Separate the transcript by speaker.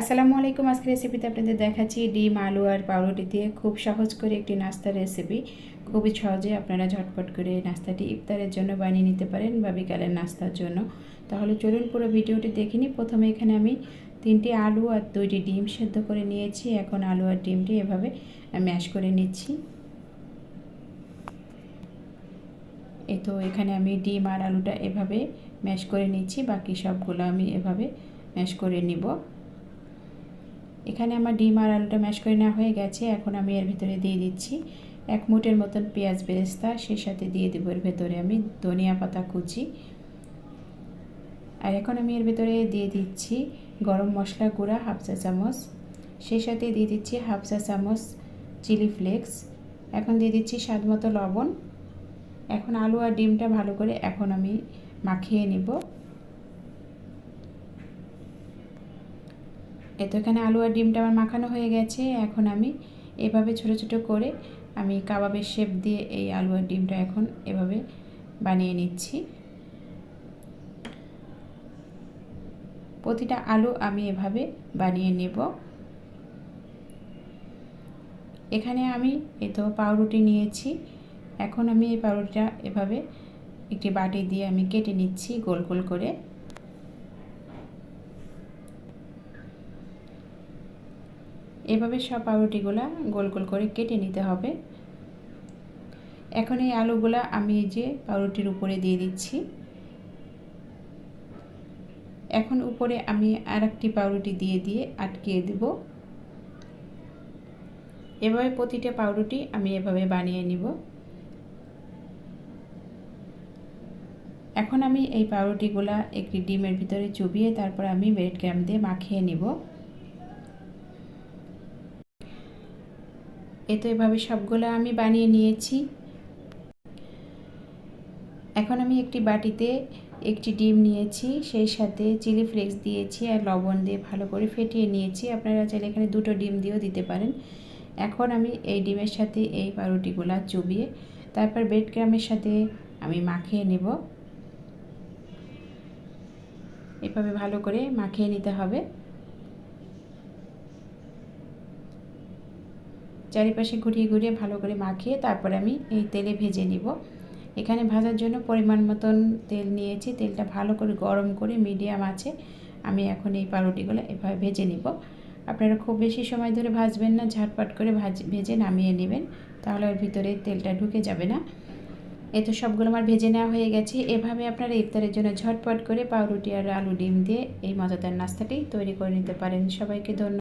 Speaker 1: আসসালামু আলাইকুম আজকে রেসিপিতে আপনাদের দেখাচ্ছি ডিম, আলু আর পাউরুটি দিয়ে খুব সহজ করে একটি নাস্তার রেসিপি খুবই সহজে আপনারা ঝটপট করে নাস্তাটি ইফতারের জন্য বানিয়ে নিতে পারেন বা বিকালের নাস্তার জন্য। তাহলে চলুন পুরো ভিডিওটি দেখে নিই। প্রথমে এখানে আমি তিনটি আলু আর দুইটি ডিম সেদ্ধ করে নিয়েছি। এখন আলু আর ডিমটি এভাবে ম্যাশ করে নিচ্ছি। এই তো এখানে আমি ডিম আর আলুটা এভাবে ম্যাশ করে নিচ্ছি। বাকি সবগুলো আমি এভাবে ম্যাশ করে নিব। এখানে আমার ডিম আর আলুটা ম্যাশ করে নেওয়া হয়ে গেছে। এখন আমি এর ভিতরে দিয়ে দিচ্ছি এক মুটের মতন পেঁয়াজ বেরেস্তা, সেই সাথে দিয়ে দেবো এর ভেতরে আমি ধনিয়া পাতা কুচি। আর এখন আমি এর ভেতরে দিয়ে দিচ্ছি গরম মশলা গুঁড়া হাফ চা চামচ, সেই সাথে দিয়ে দিচ্ছি হাফ চা চামচ চিলি ফ্লেক্স। এখন দিয়ে দিচ্ছি স্বাদ মতো লবণ। এখন আলু আর ডিমটা ভালো করে এখন আমি মাখিয়ে নিব। এতো এখানে আলু আর ডিমটা আমার মাখানো হয়ে গেছে, এখন আমি এভাবে ছোট ছোট করে আমি কাবাবের শেপ দিয়ে এই আলু আর ডিমটা এখন এভাবে বানিয়ে নিচ্ছি। প্রতিটা আলু আমি এভাবে বানিয়ে নেব। এখানে আমি এ তো পাউরুটি নিয়েছি, এখন আমি এই পাউরুটিটা এভাবে একটি বাটি দিয়ে আমি কেটে নিচ্ছি গোল গোল করে। এভাবে সব পাউরুটিগুলো গোল গোল করে কেটে নিতে হবে। এখন এই আলুগুলা আমি এই যে পাউরুটির উপরে দিয়ে দিচ্ছি। এখন উপরে আমি আর একটি পাউরুটি দিয়ে দিয়ে আটকিয়ে দেব। এভাবে প্রতিটা পাউরুটি আমি এভাবে বানিয়ে নিব। এখন আমি এই পাউরুটিগুলা একটি ডিমের ভিতরে চুবিয়ে তারপর আমি ব্রেড ক্রাম দিয়ে মাখিয়ে নিব। এ তো এভাবে সবগুলো আমি বানিয়ে নিয়েছি। এখন আমি একটি বাটিতে একটি ডিম নিয়েছি, সেই সাথে চিলি ফ্লেক্স দিয়েছি আর লবণ দিয়ে ভালো করে ফেটিয়ে নিয়েছি। আপনারা চাইলে এখানে দুটো ডিম দিয়েও দিতে পারেন। এখন আমি এই ডিমের সাথে এই পাউরুটিগুলা চুবিয়ে, তারপর ব্রেড ক্রামের সাথে আমি মাখিয়ে নেব। এভাবে ভালো করে মাখিয়ে নিতে হবে। চারিপাশে ঘুরিয়ে ঘুরিয়ে ভালো করে মাখিয়ে তারপর আমি এই তেলে ভেজে নিব। এখানে ভাজার জন্য পরিমাণ মতন তেল নিয়েছি। তেলটা ভালো করে গরম করে মিডিয়াম আছে। আমি এখন এই পাউরুটিগুলো এভাবে ভেজে নিব। আপনারা খুব বেশি সময় ধরে ভাজবেন না, ঝাটপাট করে ভাজ ভেজে নামিয়ে নেবেন, তাহলে ওর ভিতরে তেলটা ঢুকে যাবে না। এ তো সবগুলো আমার ভেজে নেওয়া হয়ে গেছে। এভাবে আপনারা ইফতারের জন্য ঝটপট করে পাউরুটি আর আলু ডিম দিয়ে এই মজাদার নাস্তাটি তৈরি করে নিতে পারেন। সবাইকে ধন্যবাদ।